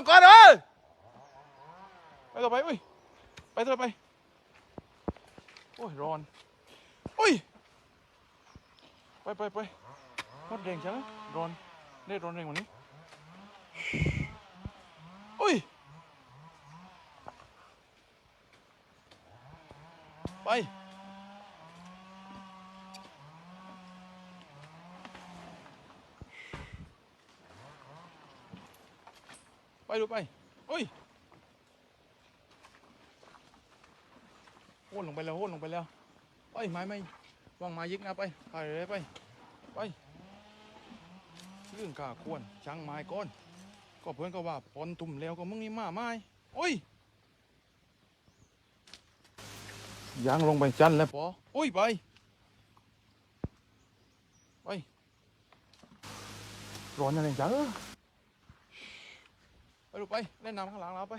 องก่อนเอ้ยไปต่อไปอุ้ยไปเถอะไปโอ้ยร้อนอุ้ยไปไปไปร้อนแรงจังนะร้อนได้ร้อนแรงกว่านี้อุ้ยไป ไปดูไปอุ้ยโหนลงไปแล้วโหนลงไปแล้วไปไม้ไม่วางไม้ยิกนะไปไปเลยไปไปเรื่องข้าควรช่างไม้ก่อน ก็เพื่อนก็ว่าปอนตุ่มแล้วก็มึงนี่มาไม้โอ้ยยางลงไปจันแล้วปออุ้ยไปไปร้อนอะไรจัง ไปดูไปเล่นน้ำข้างหลังเราไป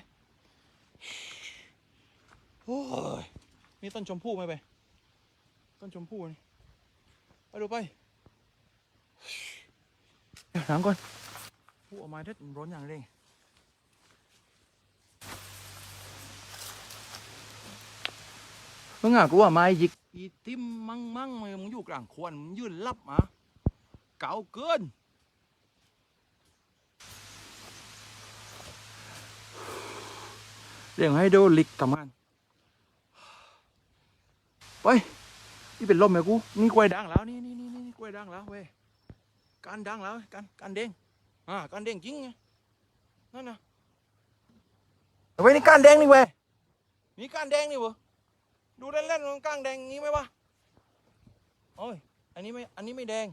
โอ้ยมีต้นชมพู่ไหมไป ต้นชมพู่นี่ไปดูไปเดี๋ยวหลังก่อนผู้เอาไม้เด็ดร้อนอย่างเร่งมึงอะกูว่าไม้ยิกอีติมมั่งมั่งมึงอยู่กลางควนมึงยืนรับมาเก่าเกิน เรื่องให้ดูลิกทำงานไปนี่เป็นลมไหมกูนี่กล้วยด่างแล้วนี่นี่นี่นี่กล้วยด่างแล้วเว้ยการด่างแล้วการการเด้งอ่าการเด้งจริงไงนั่นนะเว้ยนี่การแดงนี่เว้ยนี่การแดงนี่เว้ยดูเล่นเล่นๆการแดงงี้ไหมวะโอ้ยอันนี้ไม่อันนี้ไม่แดง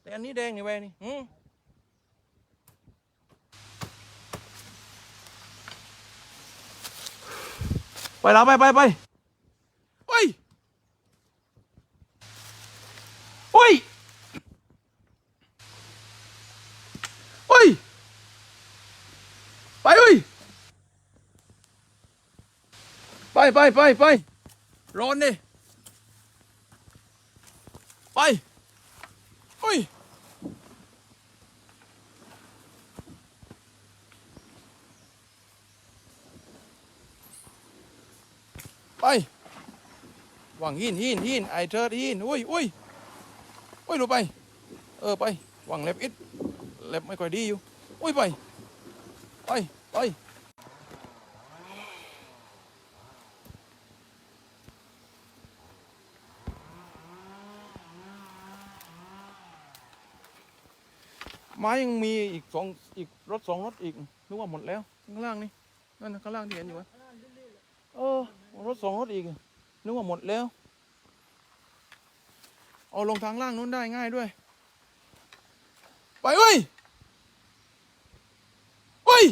แต่อันนี้แดงนี่เว้ยนี่อืม ไปแล้วไปไปไปโอ้ยโอ้ยโอ้ยไปเอ้ยไปไปไปไปร้อนดิไปโอ้ย ไปวางหินหินหินไอเธอหินอุ้ยอุ้ยอุ้ยดูไป เออไปวางเล็บอิดเล็บไม่ค่อยดีอยู่ อุ้ยไป ไปไปไม้ยังมีอีกสองอีกรถสองรถอีกนึกว่าหมดแล้วข้างล่างนี่นั่นข้างล่างที่เห็นอยู่วะ รถสองรถอีก นึกว่าหมดแล้ว เอาลงทางล่างนู้นได้ง่ายด้วย ไปเว้ยเว้ย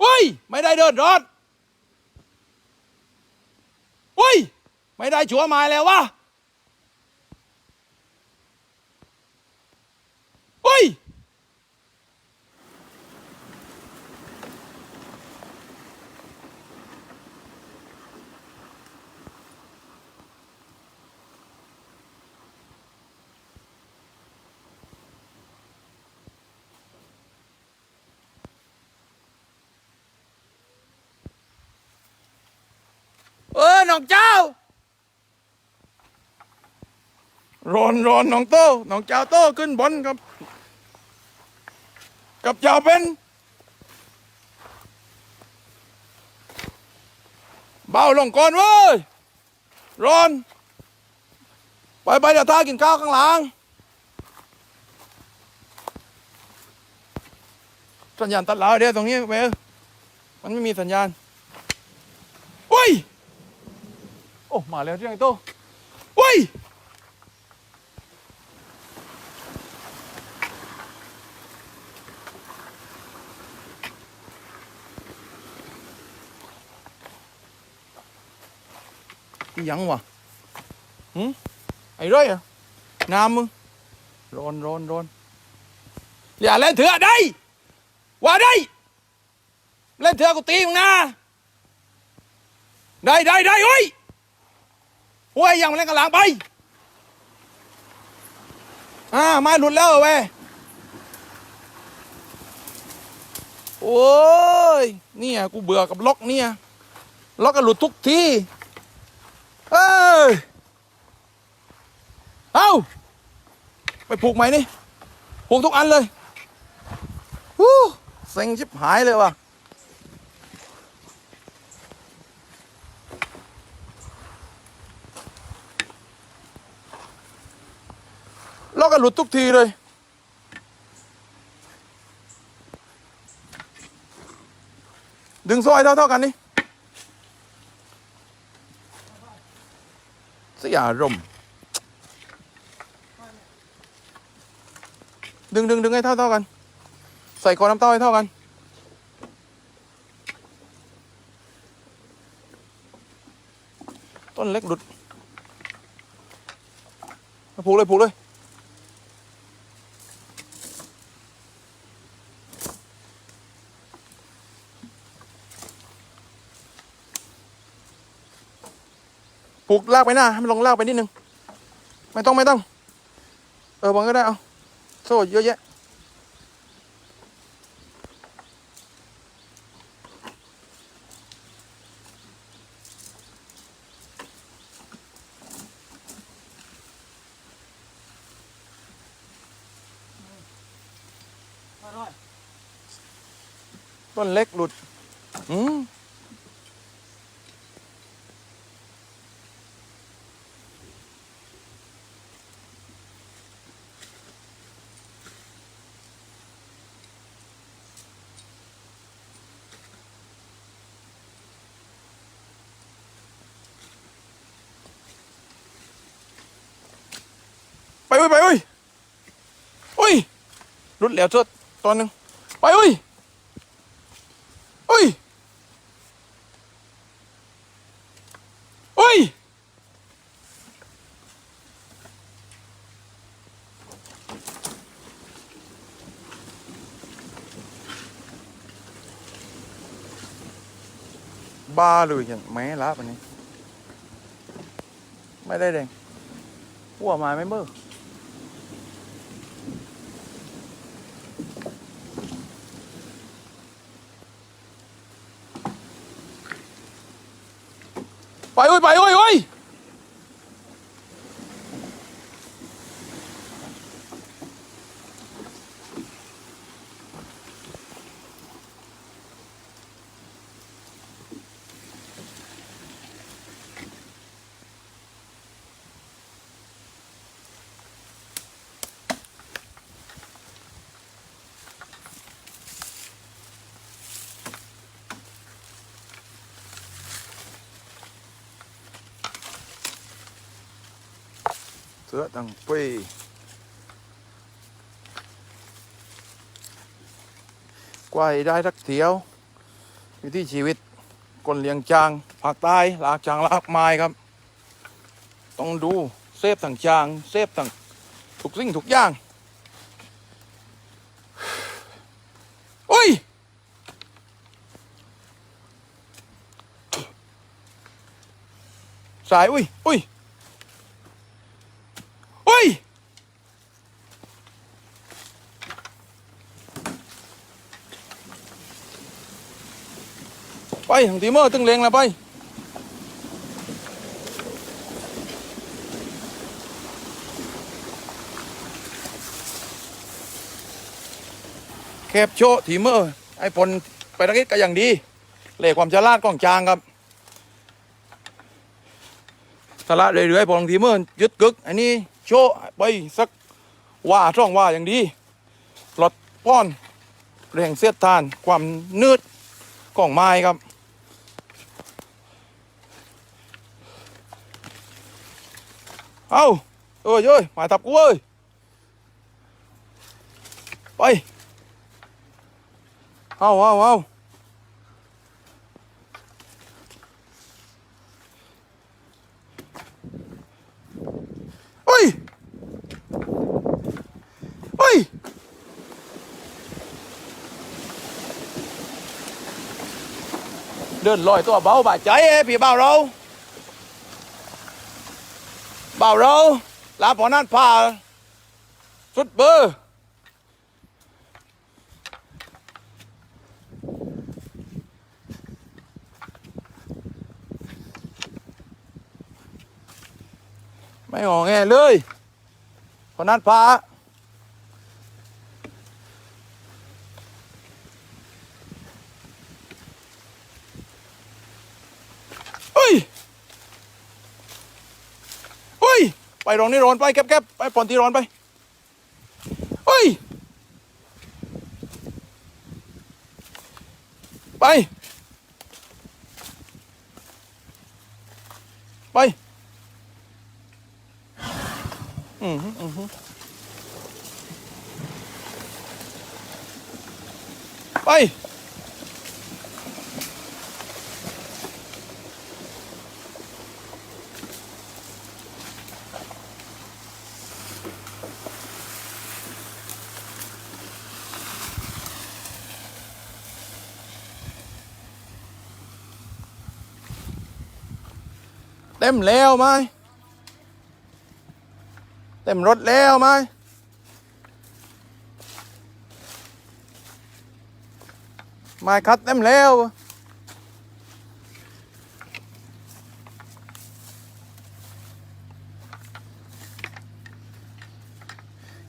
เว้ย ไม่ได้เดินรถเว้ย ไม่ได้ชัวมายแล้ววะเว้ย เออน้องเจ้าร้อนร้อนน้องโตน้องเจ้าโตขึ้นบนครับ กับเจ้าเป็นเบาลงก่อนเว้ยร้อนไปไปเดี๋ยวท่ากินข้าวข้างหลังสัญญาณตัดแล้วเดี๋ยวตรงนี้เว้ยมันไม่มีสัญญาณ อุ้ย โอ้มาแล้วที่ไหนโตอุ้ยอีหยังวะหืมไอ้เร้อยอะน้ำมึง โอ้ยยังมาเล่นกันหลังไป อ่าไม้หลุดแล้วเว้ยโอ้ยเนี่ยกูเบื่อกับล็อกเนี่ยล็อกก็หลุดทุกทีเอ้ยเอ้าไปผูกไหมนี่ผูกทุกอันเลยฮู้เซ็งชิบหายเลยว่ะ ก็หลุดทุกทีเลย ดึงโซ่ให้เท่าเท่า ๆ กันนี่สยารมดึงดึงดึงให้เท่าเท่าๆกัน ใส่คอน้ำเต้าให้เท่ากัน ต้นเล็กหลุดผูกเลยผูกเลย กลากไปหน้าให้มันลงลากไปนิดนึง ไม่ต้องไม่ต้อง เออบอลก็ได้เอาโซ่เยอะแยะต้นเล็กหลุด อืม อุ้ยไปอุ้ยอุ้ยรุดแล้วเจดตอนหนึ่งไปอุ้ยอุ้ยอุ้ยบ้าเลยอย่างแม้ละปันนี้ ไม่ได้แดงหัวมาไม่เมื่อ ไปเว้ยไปเว้ยเว้ย สือตังปีกว่าได้สักเที่ยววิถีชีวิตคนเลี้ยงจางภาคใต้ลากจางลากไม้ครับ ต้องดูเซฟทั้งจาง เซฟทั้งทุกสิ่งทุกอย่างโอ้ยสายอุ้ยอุ้ย อุ้ย ไปทางตีเมอร์ตึงเลงแล้วไปแคบโชว์ทีเมอร์ไอ้พลไปตะกี้ก็อย่างดีเหล่ความฉลาดของจางครับสละเรื่อยๆพอบางทีเมื่อยึดกึกอันนี้โชไปสักว่าช่องว่าอย่างดีปลดป้อนแรงเสียดทานความนืดของไม้ครับ เอาเอ้ยเอ้ยหมายทับกูเอ้ยไปเป่าเราลาพอนัดผ่าสุดเบอร์ไม่หงอแงเลยพอนัดผ่าเฮ้ย เฮ้ย ไปรองนี่ร้อนไปแก็บๆไปปอนที่ร้อนไปเฮ้ยไป ไป อืมอืมไป ต็มแล้วไหมเต็มรถแล้วไหมไม้คัดเต็มแล้ว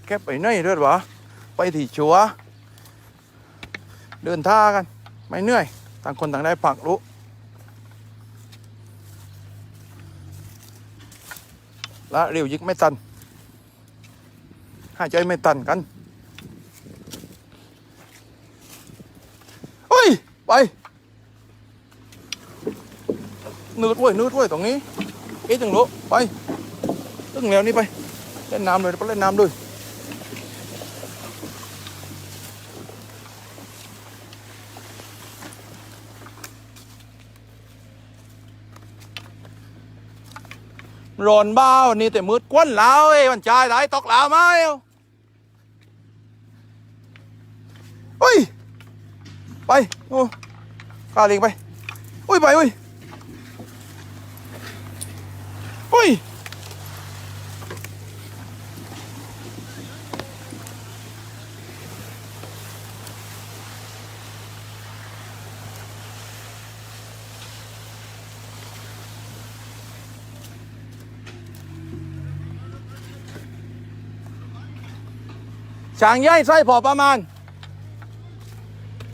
แกไปไหนเรื่อวะไปที่ชัว เดินท่ากัน ไม่เหนื่อย ต่างคนต่างได้ผักรู้ ละเร็วยึกไม่ตันหายใจไม่ตันกันเฮ้ย ไปนืดเว้ยนืดเว้ยตรงนี้ เอ๊ะจังรู้ไปตึ้งแล้วนี่ไป เล่นน้ำเลยไปเล่นน้ำด้วย ร้อนบ้าวันนี้แต่มืดกวนแล้วเอ้ยมันชายไหนตกแล้วไหมเอ้ยไปโอ้ข้าเลิงไปอุ้ยไปอุ้ยอุ้ยางใหญ่ไส้พอประมาณ